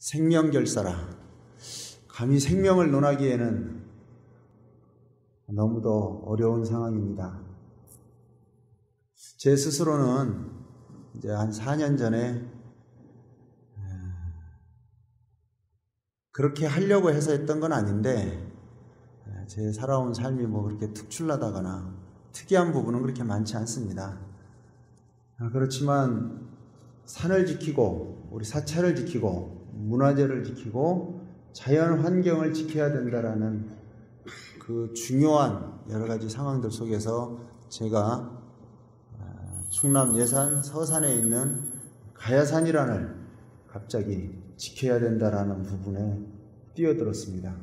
생명결사라. 감히 생명을 논하기에는 너무도 어려운 상황입니다. 제 스스로는 이제 한 4년 전에 그렇게 하려고 해서 했던 건 아닌데 제 살아온 삶이 뭐 그렇게 특출나다거나 특이한 부분은 그렇게 많지 않습니다. 아, 그렇지만 산을 지키고 우리 사찰을 지키고 문화재를 지키고 자연 환경을 지켜야 된다라는 그 중요한 여러 가지 상황들 속에서 제가 아, 충남 예산 서산에 있는 가야산이란을 갑자기 지켜야 된다라는 부분에 뛰어들었습니다.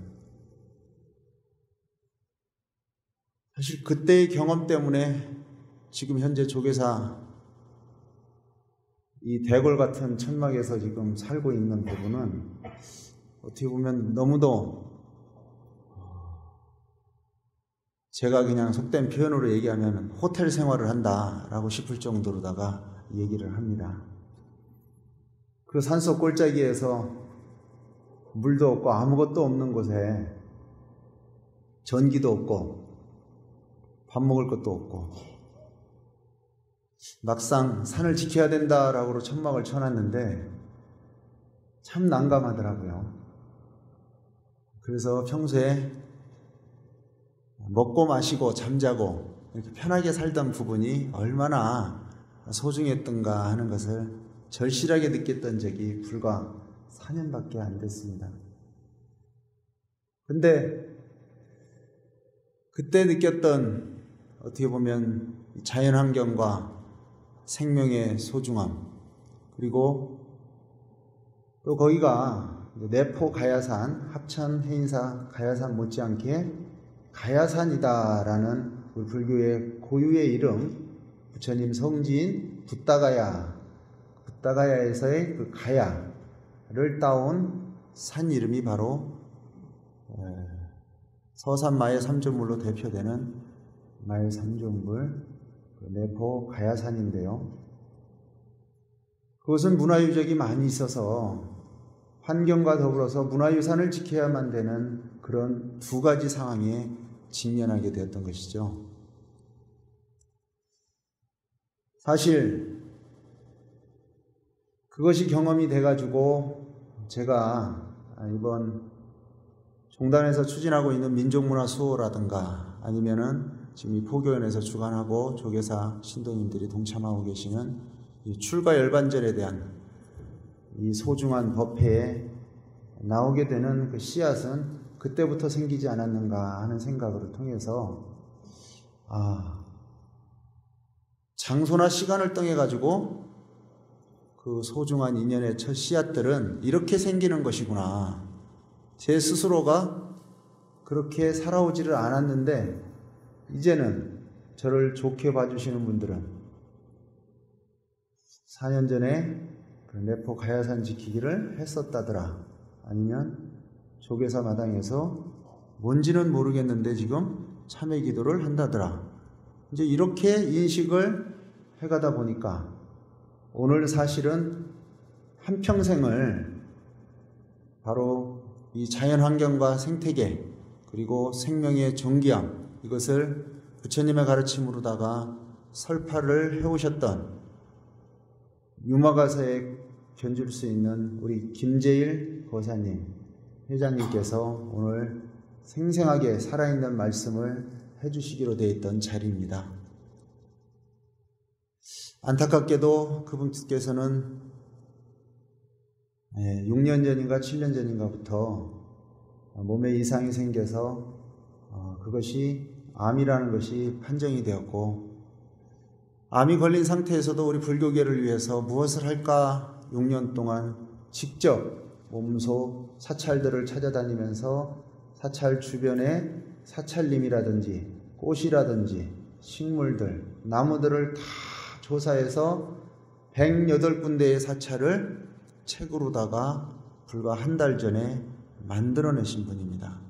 사실 그때의 경험 때문에 지금 현재 조계사 이 대골 같은 천막에서 지금 살고 있는 부분은 어떻게 보면 너무도 제가 그냥 속된 표현으로 얘기하면 호텔 생활을 한다라고 싶을 정도로다가 얘기를 합니다. 그 산속 골짜기에서 물도 없고 아무것도 없는 곳에 전기도 없고 밥 먹을 것도 없고 막상 산을 지켜야 된다라고 천막을 쳐놨는데 참 난감하더라고요. 그래서 평소에 먹고 마시고 잠자고 이렇게 편하게 살던 부분이 얼마나 소중했던가 하는 것을 절실하게 느꼈던 적이 불과 4년밖에 안 됐습니다. 근데 그때 느꼈던 어떻게 보면 자연환경과 생명의 소중함. 그리고 또 거기가 내포 가야산 합천 해인사 가야산 못지않게 가야산이다라는 우리 불교의 고유의 이름 부처님 성지인 붓다가야 붓다가야에서의 그 가야를 따온 산 이름이 바로 서산 마의 삼존물로 대표되는 마의 삼존물. 그 내포 가야산인데요. 그것은 문화유적이 많이 있어서 환경과 더불어서 문화유산을 지켜야만 되는 그런 두 가지 상황에 직면하게 되었던 것이죠. 사실 그것이 경험이 돼가지고 제가 이번 종단에서 추진하고 있는 민족문화 수호라든가 아니면은 지금 이 포교연에서 주관하고 조계사 신도님들이 동참하고 계시는 이 출가 열반절에 대한 이 소중한 법회에 나오게 되는 그 씨앗은 그때부터 생기지 않았는가 하는 생각을 통해서 아 장소나 시간을 통해 가지고 그 소중한 인연의 첫 씨앗들은 이렇게 생기는 것이구나. 제 스스로가 그렇게 살아오지를 않았는데 이제는 저를 좋게 봐주시는 분들은 4년 전에 그 내포 가야산 지키기를 했었다더라. 아니면 조계사 마당에서 뭔지는 모르겠는데 지금 참회 기도를 한다더라. 이제 이렇게 인식을 해가다 보니까 오늘 사실은 한평생을 바로 이 자연 환경과 생태계 그리고 생명의 존귀함 이것을 부처님의 가르침으로다가 설파를 해오셨던 유마가서에 견줄 수 있는 우리 김재일 거사님 회장님께서 오늘 생생하게 살아있는 말씀을 해주시기로 되어 있던 자리입니다. 안타깝게도 그분께서는 6년 전인가 7년 전인가부터 몸에 이상이 생겨서 어, 그것이 암이라는 것이 판정이 되었고 암이 걸린 상태에서도 우리 불교계를 위해서 무엇을 할까 6년 동안 직접 몸소 사찰들을 찾아다니면서 사찰 주변에 사찰림이라든지 꽃이라든지 식물들, 나무들을 다 조사해서 108군데의 사찰을 책으로다가 불과 한 달 전에 만들어내신 분입니다.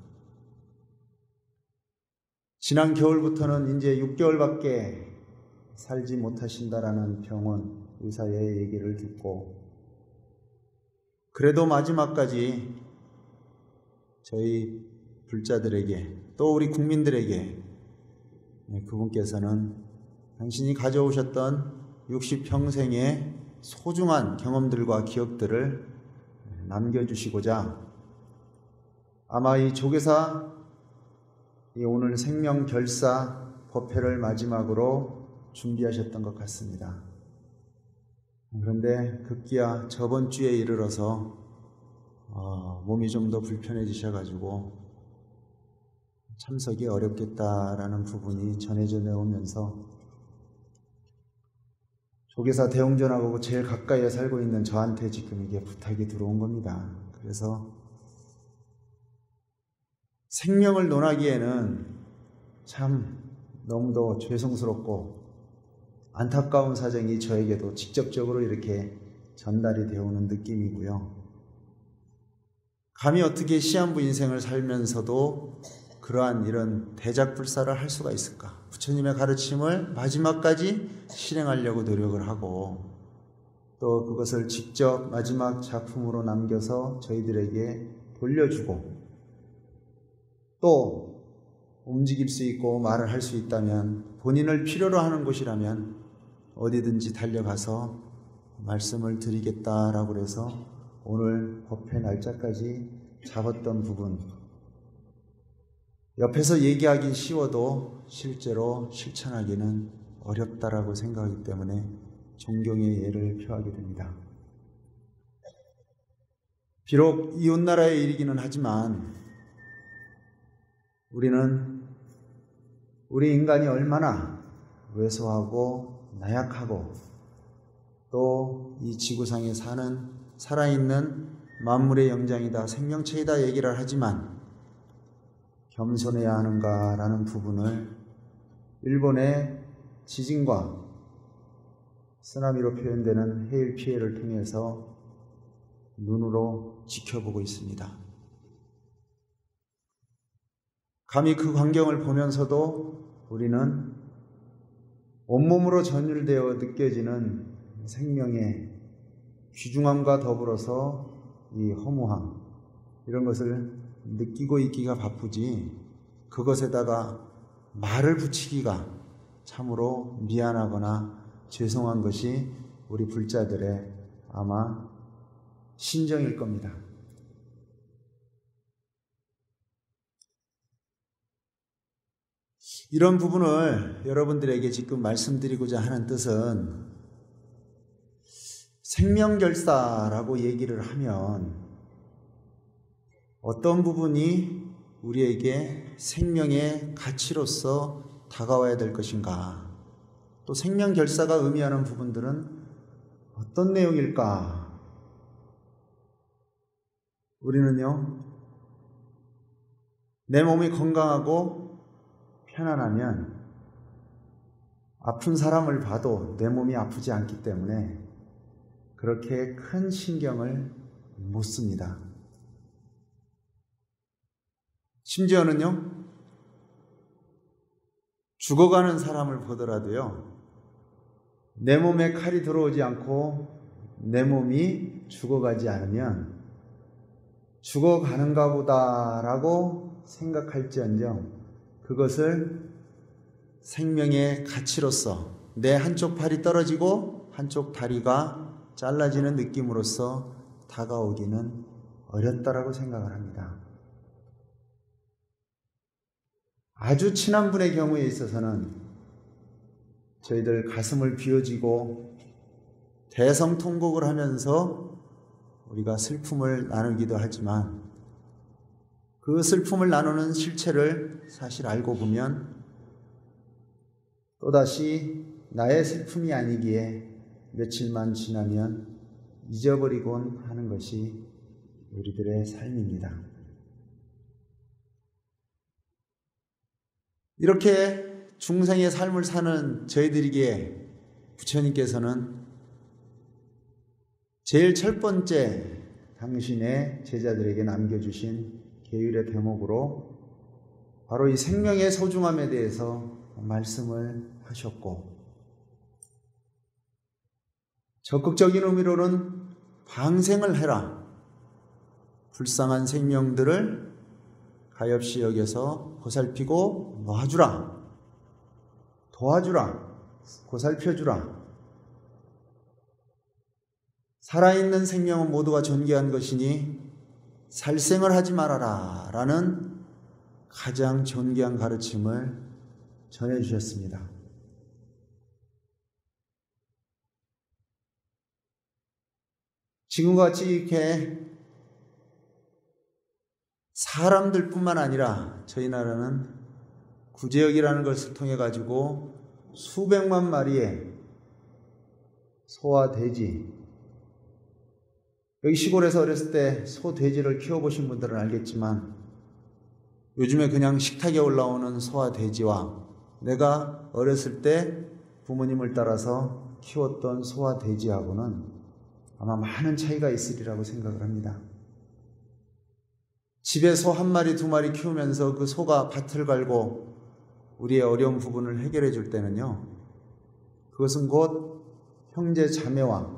지난 겨울부터는 이제 6개월밖에 살지 못하신다라는 병원 의사의 얘기를 듣고 그래도 마지막까지 저희 불자들에게 또 우리 국민들에게 네, 그분께서는 당신이 가져오셨던 60평생의 소중한 경험들과 기억들을 남겨주시고자 아마 이 조계사 이 오늘 생명 결사 법회를 마지막으로 준비하셨던 것 같습니다. 그런데 급기야 저번 주에 이르러서 어, 몸이 좀 더 불편해지셔가지고 참석이 어렵겠다라는 부분이 전해져 내오면서 조계사 대웅전하고 제일 가까이에 살고 있는 저한테 지금 이게 부탁이 들어온 겁니다. 그래서 생명을 논하기에는 참 너무도 죄송스럽고 안타까운 사정이 저에게도 직접적으로 이렇게 전달이 되어오는 느낌이고요. 감히 어떻게 시한부 인생을 살면서도 그러한 이런 대작불사를 할 수가 있을까? 부처님의 가르침을 마지막까지 실행하려고 노력을 하고 또 그것을 직접 마지막 작품으로 남겨서 저희들에게 돌려주고 또 움직일 수 있고 말을 할 수 있다면 본인을 필요로 하는 곳이라면 어디든지 달려가서 말씀을 드리겠다라고 해서 오늘 법회 날짜까지 잡았던 부분 옆에서 얘기하기 쉬워도 실제로 실천하기는 어렵다라고 생각하기 때문에 존경의 예를 표하게 됩니다. 비록 이웃나라의 일이기는 하지만 우리는 우리 인간이 얼마나 왜소하고 나약하고 또 이 지구상에 사는 살아있는 만물의 영장이다, 생명체이다 얘기를 하지만 겸손해야 하는가라는 부분을 일본의 지진과 쓰나미로 표현되는 해일 피해를 통해서 눈으로 지켜보고 있습니다. 감히 그 광경을 보면서도 우리는 온몸으로 전율되어 느껴지는 생명의 귀중함과 더불어서 이 허무함, 이런 것을 느끼고 있기가 바쁘지 그것에다가 말을 붙이기가 참으로 미안하거나 죄송한 것이 우리 불자들의 아마 신정일 겁니다. 이런 부분을 여러분들에게 지금 말씀드리고자 하는 뜻은 생명결사라고 얘기를 하면 어떤 부분이 우리에게 생명의 가치로서 다가와야 될 것인가? 또 생명 결사가 의미하는 부분들은 어떤 내용일까? 우리는요, 내 몸이 건강하고 편안하면 아픈 사람을 봐도 내 몸이 아프지 않기 때문에 그렇게 큰 신경을 못 씁니다. 심지어는요, 죽어가는 사람을 보더라도요, 내 몸에 칼이 들어오지 않고 내 몸이 죽어가지 않으면 죽어가는가 보다라고 생각할지언정 그것을 생명의 가치로서 내 한쪽 팔이 떨어지고 한쪽 다리가 잘라지는 느낌으로서 다가오기는 어렵다라고 생각을 합니다. 아주 친한 분의 경우에 있어서는 저희들 가슴을 비워지고 대성통곡을 하면서 우리가 슬픔을 나누기도 하지만 그 슬픔을 나누는 실체를 사실 알고 보면 또다시 나의 슬픔이 아니기에 며칠만 지나면 잊어버리곤 하는 것이 우리들의 삶입니다. 이렇게 중생의 삶을 사는 저희들에게 부처님께서는 제일 첫 번째 당신의 제자들에게 남겨주신 계율의 대목으로 바로 이 생명의 소중함에 대해서 말씀을 하셨고 적극적인 의미로는 방생을 해라. 불쌍한 생명들을 가엾이 여겨서 보살피고 놔주라. 도와주라. 보살펴주라. 살아있는 생명은 모두가 존귀한 것이니 살생을 하지 말아라. 라는 가장 존귀한 가르침을 전해주셨습니다. 지금과 같이 이렇게 사람들 뿐만 아니라 저희 나라는 구제역이라는 것을 통해 가지고 수백만 마리의 소와 돼지 여기 시골에서 어렸을 때 소 돼지를 키워보신 분들은 알겠지만 요즘에 그냥 식탁에 올라오는 소와 돼지와 내가 어렸을 때 부모님을 따라서 키웠던 소와 돼지하고는 아마 많은 차이가 있으리라고 생각을 합니다. 집에 소 한 마리, 두 마리 키우면서 그 소가 밭을 갈고 우리의 어려운 부분을 해결해 줄 때는요, 그것은 곧 형제 자매와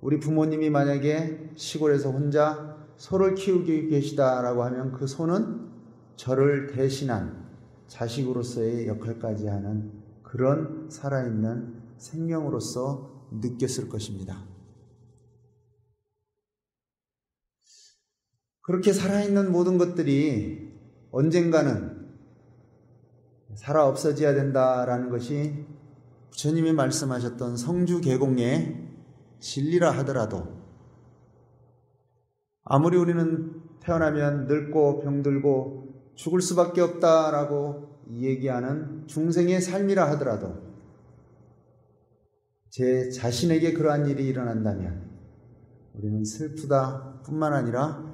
우리 부모님이 만약에 시골에서 혼자 소를 키우고 계시다라고 하면 그 소는 저를 대신한 자식으로서의 역할까지 하는 그런 살아있는 생명으로서 느꼈을 것입니다. 그렇게 살아있는 모든 것들이 언젠가는 살아 없어져야 된다라는 것이 부처님이 말씀하셨던 성주 계공의 진리라 하더라도 아무리 우리는 태어나면 늙고 병들고 죽을 수밖에 없다라고 얘기하는 중생의 삶이라 하더라도 제 자신에게 그러한 일이 일어난다면 우리는 슬프다 뿐만 아니라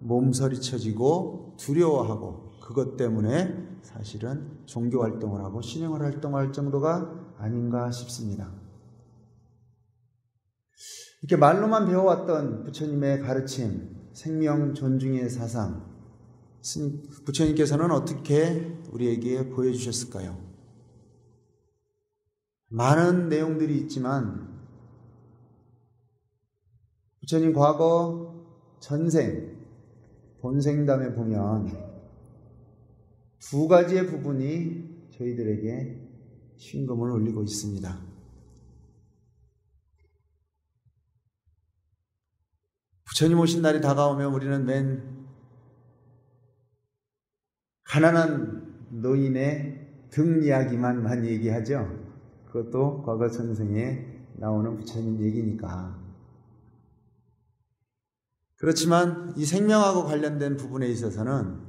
몸서리쳐지고 두려워하고 그것 때문에 사실은 종교 활동을 하고 신앙을 활동할 정도가 아닌가 싶습니다. 이렇게 말로만 배워왔던 부처님의 가르침, 생명 존중의 사상, 부처님께서는 어떻게 우리에게 보여주셨을까요? 많은 내용들이 있지만 부처님 과거 전생, 본생담에 보면 두 가지의 부분이 저희들에게 신금을 올리고 있습니다. 부처님 오신 날이 다가오면 우리는 맨 가난한 노인의 등 이야기만 많이 얘기하죠. 그것도 과거 전생에 나오는 부처님 얘기니까. 그렇지만 이 생명하고 관련된 부분에 있어서는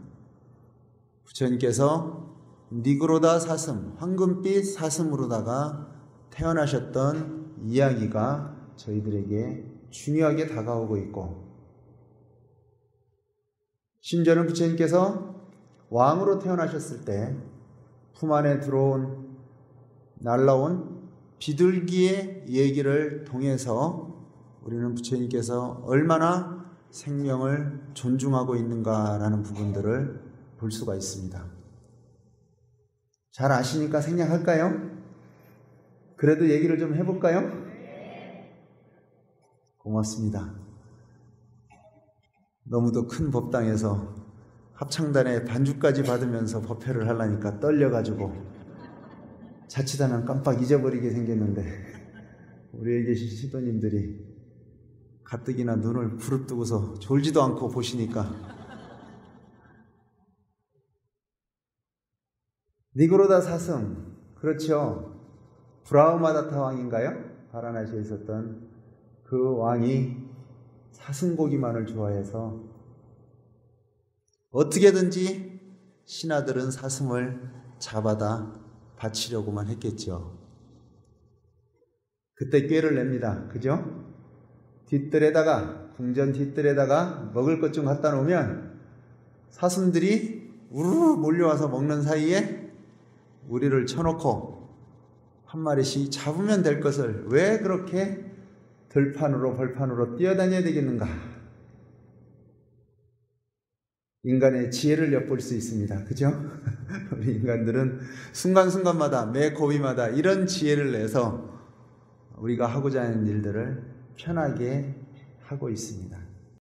부처님께서 니그로다 사슴, 황금빛 사슴으로다가 태어나셨던 이야기가 저희들에게 중요하게 다가오고 있고, 심지어는 부처님께서 왕으로 태어나셨을 때 품 안에 들어온 날라온 비둘기의 얘기를 통해서 우리는 부처님께서 얼마나 생명을 존중하고 있는가라는 부분들을 볼 수가 있습니다. 잘 아시니까 생략할까요? 그래도 얘기를 좀 해볼까요? 고맙습니다. 너무도 큰 법당에서 합창단의 반주까지 받으면서 법회를 하려니까 떨려가지고 자칫하면 깜빡 잊어버리게 생겼는데 우리에 계신 시도님들이 가뜩이나 눈을 부릅뜨고서 졸지도 않고 보시니까 니그로다 사슴 그렇죠 브라우마다타 왕인가요? 바라나시에 있었던 그 왕이 사슴고기만을 좋아해서 어떻게든지 신하들은 사슴을 잡아다 바치려고만 했겠죠. 그때 꾀를 냅니다. 그죠? 뒷뜰에다가 궁전 뒷뜰에다가 먹을 것 좀 갖다 놓으면 사슴들이 우르르 몰려와서 먹는 사이에 우리를 쳐놓고 한 마리씩 잡으면 될 것을 왜 그렇게 들판으로 벌판으로 뛰어다녀야 되겠는가? 인간의 지혜를 엿볼 수 있습니다. 그죠? 우리 인간들은 순간순간마다 매 고비마다 이런 지혜를 내서 우리가 하고자 하는 일들을 편하게 하고 있습니다.